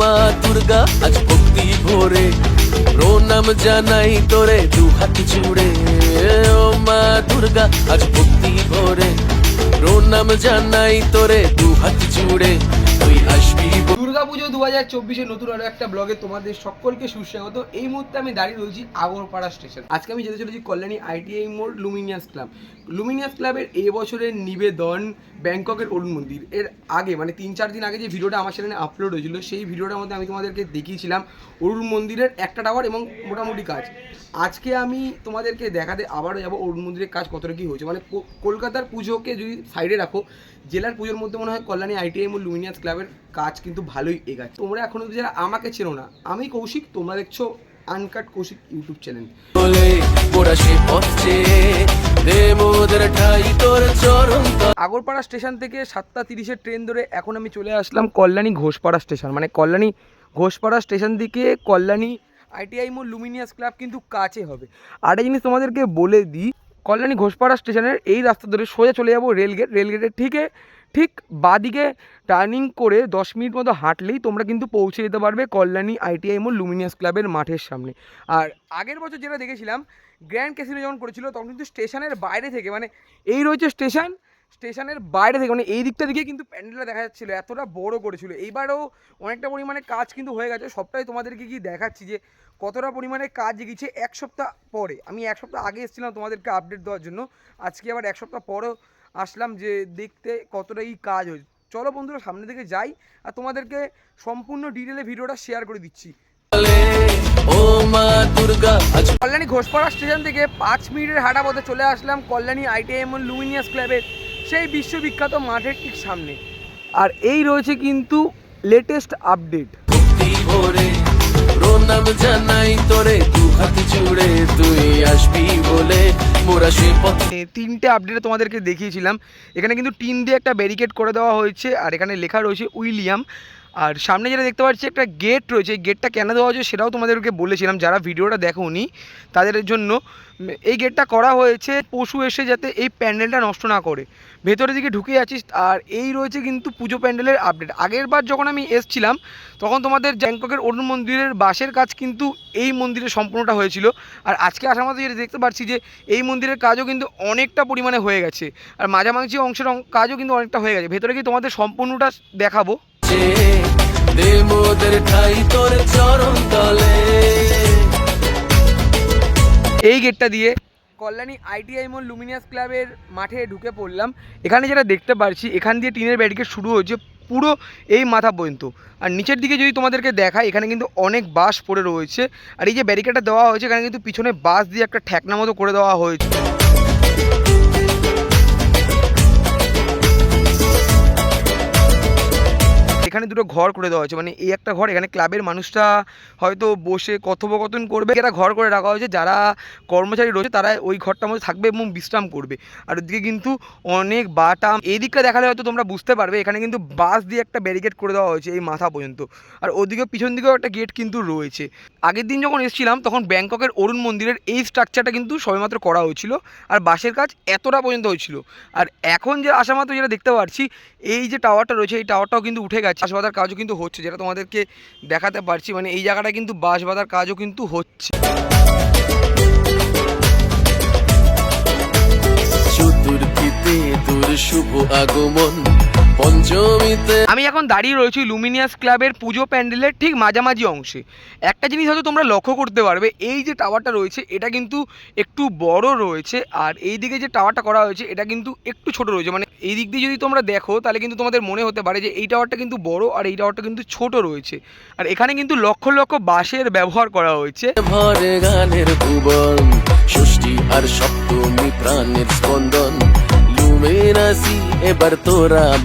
মা দুর্গা, আজ ভক্তি ভরে। প্রণাম জানাই তোরে, দু হাত জুড়ে। ও মা দুর্গা, আজ ভক্তি ভরে। প্রণাম জানাই তোরে, দু হাত জুড়ে। তুই আসবি। দুর্গাপুজো দু হাজার চব্বিশে নতুন আরও একটা ব্লগে তোমাদের সকলকে সুস্বাগত। এই মুহূর্তে আমি দাঁড়িয়ে রয়েছি আগরপাড়া স্টেশন। আজকে আমি যেতে চলেছি কল্যাণী আইটিআই মোড় লুমিনিয়াস ক্লাব। লুমিনিয়াস ক্লাবের এই বছরের নিবেদন ব্যাংককের অরুণ মন্দির। এর আগে মানে তিন চার দিন আগে যে ভিডিওটা আমার চ্যানেলে আপলোড হয়েছিল, সেই ভিডিওটার মধ্যে আমি তোমাদেরকে দেখিয়েছিলাম অরুণ মন্দিরের একটা টাওয়ার এবং মোটামুটি কাজ। আজকে আমি তোমাদেরকে দেখাতে আবারও যাব অরুণ মন্দিরের কাজ কতটা কি হয়েছে। মানে কলকাতার পুজোকে যদি সাইডে রাখো, জেলার পুজোর মধ্যে মনে হয় কল্যাণী আইটিআই এবং লুমিনিয়াস ক্লাবের কাজ কিন্তু ভালোই এগাচ্ছে। তোমরা এখনও যারা আমাকে চেনো না আমি কৌশিক তোমরা দেখছ uncut Kaushik YouTube channel. Agarpara station থেকে সাতটা তিরিশের ট্রেন ধরে এখন আমি চলে আসলাম কল্যাণী ঘোষপাড়া স্টেশন। মানে কল্যাণী ঘোষপাড়া স্টেশন থেকে কল্যাণী আইটিআই মোড় লুমিনিয়াস ক্লাব কিন্তু কাছে হবে। আর একটা জিনিস তোমাদেরকে বলে দিই কল্যাণী ঘোষপাড়া স্টেশনের এই রাস্তা ধরে সোজা চলে যাব রেলগেট। রেলগেটের ঠিকে ঠিক বাদিকে টার্নিং করে দশ মিনিট মতো হাঁটলেই তোমরা কিন্তু পৌঁছে যেতে পারবে কল্যাণী আইটিআই মোড় লুমিনিয়াস ক্লাবের মাঠের সামনে। আর আগের বছর যেটা দেখেছিলাম গ্র্যান্ড ক্যাসিনো যখন করেছিল, তখন কিন্তু স্টেশনের বাইরে থেকে মানে এই রয়েছে স্টেশন, স্টেশনের বাইরে থেকে মানে এই দিকটা দিকে কিন্তু প্যান্ডেলটা দেখা যাচ্ছিল, এতটা বড় করেছিল। এইবারও অনেকটা পরিমাণে কাজ কিন্তু হয়ে গেছে, সবটাই তোমাদেরকে কি দেখাচ্ছি যে কতটা পরিমাণে কাজ এগিয়েছে এক সপ্তাহ পরে। আমি এক সপ্তাহ আগে এসেছিলাম তোমাদেরকে আপডেট দেওয়ার জন্য, আজকে আবার এক সপ্তাহ পরেও আসলাম যে দেখতে কতটা এই কাজ হয়েছে। চলো বন্ধুরা, সামনে থেকে যাই আর তোমাদেরকে সম্পূর্ণ ডিটেলে ভিডিওটা শেয়ার করে দিচ্ছি। কল্যাণী ঘোষপাড়া স্টেশন থেকে পাঁচ মিনিটের হাঁটা পথে চলে আসলাম কল্যাণী আইটিএম লুমিনিয়াস ক্লাবের সেই বিশ্ববিখ্যাত মাঠের ঠিক সামনে। আর এই রয়েছে কিন্তু লেটেস্ট আপডেট জানাই তোরে তুই আসবি বলে। তিনটে আপডেটে তোমাদেরকে দেখিয়েছিলাম। এখানে কিন্তু টিন দিয়ে একটা ব্যারিকেড করে দেওয়া হয়েছে, আর এখানে লেখা রয়েছে উইলিয়াম। আর সামনে যেটা দেখতে পাচ্ছি, একটা গেট রয়েছে। এই গেটটা কেন দেওয়া হয়েছে সেটাও তোমাদেরকে বলেছিলাম। যারা ভিডিওটা দেখোনি, তাদের জন্য এই গেটটা করা হয়েছে পশু এসে যাতে এই প্যান্ডেলটা নষ্ট না করে। ভেতরের দিকে ঢুকে যাচ্ছিস আর এই রয়েছে কিন্তু পুজো প্যান্ডেলের আপডেট আগের বার যখন আমি এসছিলাম, তখন তোমাদের ব্যাংককের অরুণ মন্দিরের বাসের কাজ কিন্তু এই মন্দিরে সম্পূর্ণটা হয়েছিল। আর আজকে আসার মধ্যে যেটা দেখতে পাচ্ছি যে, এই মন্দিরের কাজও কিন্তু অনেকটা পরিমাণে হয়ে গেছে। আর মাঝামাঝি অংশের কাজও কিন্তু অনেকটা হয়ে গেছে। ভেতরে কি তোমাদের সম্পূর্ণটা দেখাবো। এই গেটটা দিয়ে কল্যাণী আইটিআই মোল লুমিনিয়াস ক্লাবের মাঠে ঢুকে পড়লাম। এখানে যেটা দেখতে পারছি, এখান দিয়ে টিনের ব্যারিকেড শুরু হয়েছে পুরো এই মাথা পর্যন্ত। আর নিচের দিকে যদি তোমাদেরকে দেখায় এখানে কিন্তু অনেক বাস পড়ে রয়েছে। আর এই যে ব্যারিকেডটা দেওয়া হয়েছে, এখানে কিন্তু পিছনে বাস দিয়ে একটা ঠেকনা মতো করে দেওয়া হয়েছে। এখানে দুটো ঘর করে দেওয়া হয়েছে। মানে এই একটা ঘর, এখানে ক্লাবের মানুষরা হয়তো বসে কথোপকথন করবে, একটা ঘর করে রাখা হয়েছে। যারা কর্মচারী রয়েছে, তারা ওই ঘরটার মধ্যে থাকবে এবং বিশ্রাম করবে। আর ওদিকে কিন্তু অনেক বাটাম এই দিকটা দেখালে হয়তো তোমরা বুঝতে পারবে, এখানে কিন্তু বাস দিয়ে একটা ব্যারিকেড করে দেওয়া হয়েছে এই মাথা পর্যন্ত। আর ওদিকে পিছন দিকেও একটা গেট কিন্তু রয়েছে। আগের দিন যখন এসেছিলাম, তখন ব্যাংককের অরুণ মন্দিরের এই স্ট্রাকচারটা কিন্তু সবেমাত্র করা হয়েছিল। আর বাসের কাজ এতটা পর্যন্ত হয়েছিল। আর এখন যে আসা মাত্র যেটা দেখতে পাচ্ছি, এই যে টাওয়ারটা রয়েছে, এই টাওয়ারটাও কিন্তু উঠে গেছে। বাঁশ বাঁধার কাজও কিন্তু হচ্ছে, যেটা তোমাদেরকে দেখাতে পারছি। মানে এই জায়গাটা কিন্তু বাঁশ বাঁধার কাজও কিন্তু হচ্ছে। শুভ আগমন পঞ্চমীতে। আমি এখন দাঁড়িয়ে রয়েছি লুমিনিয়াস ক্লাবের পুজো প্যান্ডেলের ঠিক মাঝামাঝি অংশে। একটা জিনিস হয়তো তোমরা লক্ষ্য করতে পারবে এই যে টাওয়ারটা রয়েছে এটা কিন্তু একটু বড় রয়েছে আর এই দিকে যে টাওয়ারটা করা হয়েছে এটা কিন্তু একটু ছোট রয়েছে। মানে এই দিক দিয়ে যদি তোমরা দেখো তাহলে কিন্তু তোমাদের মনে হতে পারে যে এই টাওয়ারটা কিন্তু বড় আর এই টাওয়ারটা কিন্তু ছোট রয়েছে। আর এখানে কিন্তু লক্ষ লক্ষ বাঁশের ব্যবহার করা হয়েছে। ভরে গানের ভুবন ষষ্ঠী আর সপ্তমী প্রাণের স্পন্দন।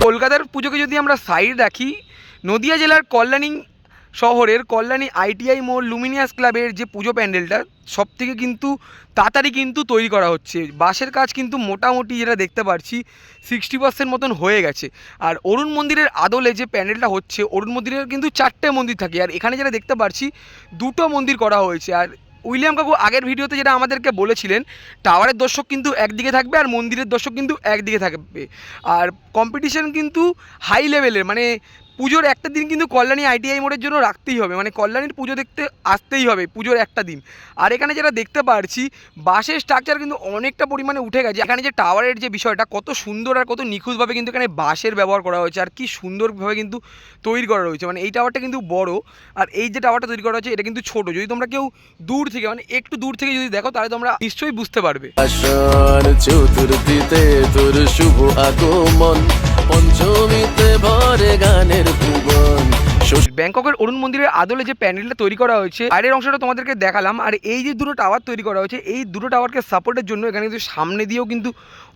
কলকাতার পুজোকে যদি আমরা সাইড রাখি, নদিয়া জেলার কল্যাণী শহরের কল্যাণী আইটিআই মোড় লুমিনিয়াস ক্লাবের যে পুজো প্যান্ডেলটা সব থেকে কিন্তু তাড়াতাড়ি কিন্তু তৈরি করা হচ্ছে। বাঁশের কাজ কিন্তু মোটামুটি যেটা দেখতে পারছি সিক্সটি পার্সেন্ট মতন হয়ে গেছে। আর অরুণ মন্দিরের আদলে যে প্যান্ডেলটা হচ্ছে, অরুণ মন্দিরের কিন্তু চারটে মন্দির থাকে। আর এখানে যেটা দেখতে পারছি, দুটো মন্দির করা হয়েছে। আর উইলিয়াম কাকু, আগের ভিডিওতে যেটা আমাদেরকে বলেছিলেন, টাওয়ারের দর্শক কিন্তু একদিকে থাকবে আর মন্দিরের দর্শক কিন্তু একদিকে থাকবে। আর কম্পিটিশন কিন্তু হাই লেভেলের মানে পুজোর একটা দিন কিন্তু কল্যাণী আইটিআই মোড়ের জন্য রাখতেই হবে। মানে কল্যাণীর পুজো দেখতে আসতেই হবে পুজোর একটা দিন। আর এখানে যেটা দেখতে পারছি বাসের স্ট্রাকচার কিন্তু অনেকটা পরিমাণে উঠে গেছে। এখানে যে টাওয়ারের যে বিষয়টা, কত সুন্দর আর কত নিখুঁতভাবে কিন্তু এখানে বাঁশের ব্যবহার করা হয়েছে আর কি সুন্দরভাবে কিন্তু তৈরি করা রয়েছে। মানে এই টাওয়ারটা কিন্তু বড় আর এই যে টাওয়ারটা তৈরি করা হয়েছে, এটা কিন্তু ছোট। যদি তোমরা কেউ দূর থেকে মানে একটু দূর থেকে যদি দেখো, তাহলে তোমরা নিশ্চয়ই বুঝতে পারবে। তোর শুভ আগমন। পঞ্চমীতে ভরে গানের ভুবন। ব্যাংককের অরুণ মন্দিরের আদলে যে প্যান্ডেলটা তৈরি করা হয়েছে, বাইরের অংশটা তোমাদেরকে দেখালাম। আর এই যে দুটো টাওয়ার তৈরি করা হয়েছে, এই দুটো টাওয়ারকে সাপোর্টের জন্য এখানে কিন্তু সামনে দিয়েও কিন্তু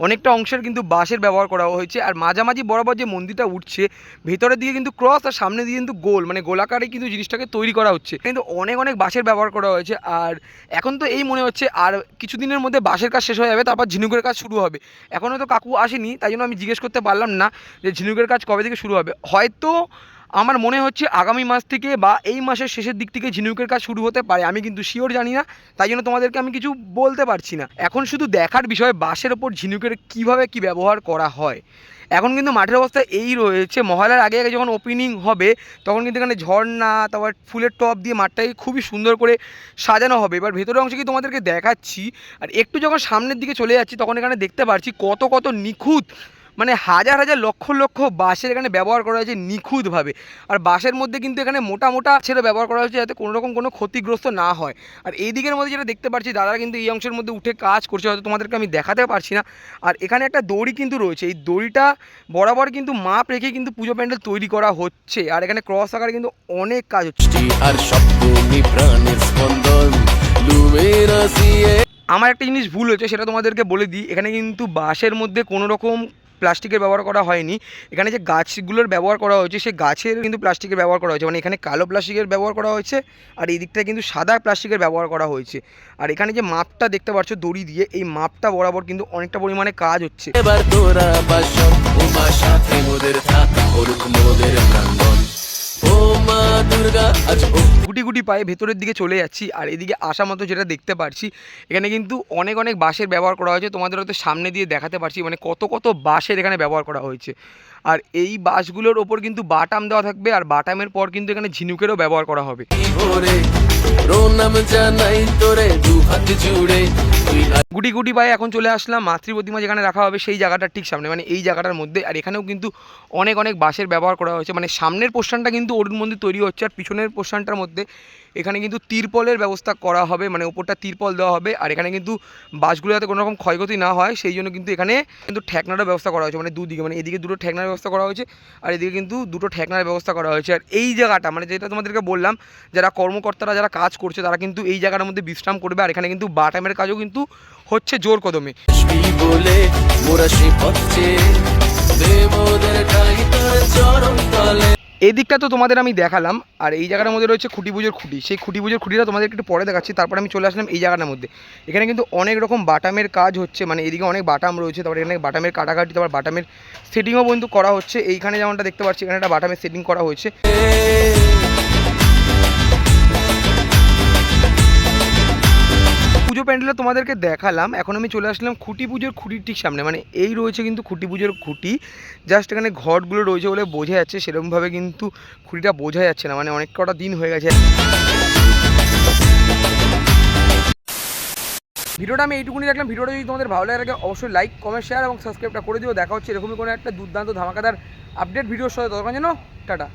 অনেকটা অংশের কিন্তু বাঁশের ব্যবহার করা হয়েছে। আর মাঝামাঝি বরাবর যে মন্দিরটা উঠছে, ভেতরের দিকে কিন্তু ক্রস আর সামনে দিয়ে কিন্তু গোল মানে গোলাকারে কিন্তু জিনিসটাকে তৈরি করা হচ্ছে। কিন্তু অনেক অনেক বাঁশের ব্যবহার করা হয়েছে। আর এখন তো এই মনে হচ্ছে, আর কিছুদিনের মধ্যে বাঁশের কাজ শেষ হয়ে যাবে, তারপর ঝিনুকের কাজ শুরু হবে। এখনও তো কাকু আসেনি, তাই জন্য আমি জিজ্ঞেস করতে পারলাম না যে ঝিনুকের কাজ কবে থেকে শুরু হবে। হয়তো আমার মনে হচ্ছে আগামী মাস থেকে বা এই মাসের শেষের দিক থেকে ঝিনুকের কাজ শুরু হতে পারে, আমি কিন্তু শিওর জানি না, তাই জন্য তোমাদেরকে আমি কিছু বলতে পারছি না। এখন শুধু দেখার বিষয়, বাঁশের ওপর ঝিনুকের কীভাবে কি ব্যবহার করা হয়। এখন কিন্তু মাঠের অবস্থা এই রয়েছে মহলার আগে আগে যখন ওপেনিং হবে, তখন কিন্তু এখানে ঝর্ণা, তারপর ফুলের টপ দিয়ে মাঠটাকে খুবই সুন্দর করে সাজানো হবে। এবার ভেতরের অংশে কি তোমাদেরকে দেখাচ্ছি, আর একটু যখন সামনের দিকে চলে যাচ্ছি, তখন এখানে দেখতে পাচ্ছি কত কত নিখুঁত মানে হাজার হাজার লক্ষ লক্ষ বাঁশের এখানে ব্যবহার করা হয়েছে নিখুঁতভাবে। আর বাঁশের মধ্যে কিন্তু এখানে মোটা মোটা ছেড়ে ব্যবহার করা হয়েছে যাতে কোনো রকম কোনো ক্ষতিগ্রস্ত না হয়। আর এই দিকের মধ্যে যেটা দেখতে পাচ্ছি দাদারা কিন্তু এই অংশের মধ্যে উঠে কাজ করছে হয়তো তোমাদেরকে আমি দেখাতে পারছি না। আর এখানে একটা দড়ি কিন্তু রয়েছে এই দড়িটা বরাবর কিন্তু মাপ রেখে কিন্তু পুজো প্যান্ডেল তৈরি করা হচ্ছে। আর এখানে ক্রস আকারে কিন্তু অনেক কাজ হচ্ছে। আর সপ্তমী প্রাণের স্পন্দন আমার একটা জিনিস ভুল হয়েছে সেটা তোমাদেরকে বলে দিই। এখানে কিন্তু বাঁশের মধ্যে কোনো রকম প্লাস্টিকের ব্যবহার করা হয়নি। এখানে যে গাছগুলোর ব্যবহার করা হয়েছে সেই গাছের কিন্তু প্লাস্টিকের ব্যবহার করা হয়েছে। মানে এখানে কালো প্লাস্টিকের ব্যবহার করা হয়েছে আর এই দিকটা কিন্তু সাদা প্লাস্টিকের ব্যবহার করা হয়েছে। আর এখানে যে মাপটা দেখতে পাচ্ছ দড়ি দিয়ে, এই মাপটা বরাবর কিন্তু অনেকটা পরিমাণে কাজ হচ্ছে। এবার তোরা মা দুর্গা আজ গুটি গুটি পায়ে ভেতরের দিকে চলে যাচ্ছি আর এদিকে আসা মতো যেটা দেখতে পারছি এখানে কিন্তু অনেক অনেক বাঁশের ব্যবহার করা হয়েছে তোমাদের হয়তো সামনে দিয়ে দেখাতে পারছি মানে কত কত বাঁশের এখানে ব্যবহার করা হয়েছে। আর এই বাঁশগুলোর ওপর কিন্তু বাটাম দেওয়া থাকবে আর বাটামের পর কিন্তু এখানে ঝিনুকেরও ব্যবহার করা হবে। গুটি গুটি পায়ে এখন চলে আসলাম, মাতৃ প্রতিমা যেখানে রাখা হবে সেই জায়গাটার ঠিক সামনে মানে এই জায়গাটার মধ্যে। আর এখানেও কিন্তু অনেক অনেক বাঁশের ব্যবহার করা হয়েছে মানে সামনের পোর্শনটা কিন্তু অরুণ মন্দির তৈরি হচ্ছে, আর পিছনের পোর্শনটার মধ্যে এখানে কিন্তু তিরপলের ব্যবস্থা করা হবে মানে ওপরটা তিরপল দেওয়া হবে, আর এখানে কিন্তু বাসগুলো যাতে কোনো রকম ক্ষয়ক্ষতি না হয়, সেই জন্য কিন্তু এখানে কিন্তু ঠেকনারও ব্যবস্থা করা হয়েছে মানে দুদিকে মানে এদিকে দুটো ঠেকনার ব্যবস্থা করা হয়েছে, আর এদিকে কিন্তু দুটো ঠেকনার ব্যবস্থা করা হয়েছে। আর এই জায়গাটা মানে যেটা তোমাদেরকে বললাম, যারা কর্মকর্তারা, যারা কাজ করছে, তারা কিন্তু এই জায়গাটার মধ্যে বিশ্রাম করবে, আর এখানে কিন্তু বাটামের কাজও কিন্তু হচ্ছে জোর কদমে। বলে এই দিকটা তো তোমাদের আমি দেখালাম, আর এই জায়গাটার মধ্যে রয়েছে খুঁটি পুজোর খুঁটি। সেই খুঁটি পুজোর খুঁটিটা তোমাদেরকে একটু পরে দেখাচ্ছি, তারপর আমি চলে আসলাম এই জায়গাটার মধ্যে। এখানে কিন্তু অনেক রকম বাটামের কাজ হচ্ছে মানে এদিকে অনেক বাটাম রয়েছে, তারপর এখানে বাটামের কাটাকাটি, তারপর বাটামের সেটিংও কিন্তু করা হচ্ছে। এইখানে যেমনটা দেখতে পাচ্ছি, এখানে একটা বাটামের সেটিং করা হয়েছে। পুজো প্যান্ডেলে তোমাদেরকে দেখালাম। এখন আমি চলে আসলাম খুঁটি পুজোর খুঁটির ঠিক সামনে। মানে এই রয়েছে কিন্তু খুঁটি পুজোর খুঁটি। জাস্ট এখানে ঘটগুলো রয়েছে বলে বোঝা যাচ্ছে। সেরকমভাবে কিন্তু খুঁটিটা বোঝা যাচ্ছে না। মানে অনেক কটা দিন হয়ে গেছে। ভিডিওটা আমি এইটুকুনি রাখলাম। ভিডিওটা যদি তোমাদের ভালো লাগে, অবশ্যই লাইক কমেন্ট শেয়ার এবং সাবস্ক্রাইবটা করে দিও। দেখা হচ্ছে এরকমই কোনো একটা দুর্দান্ত ধামাকাদার আপডেট ভিডিওর সাথে। তখন যেন, টাটা।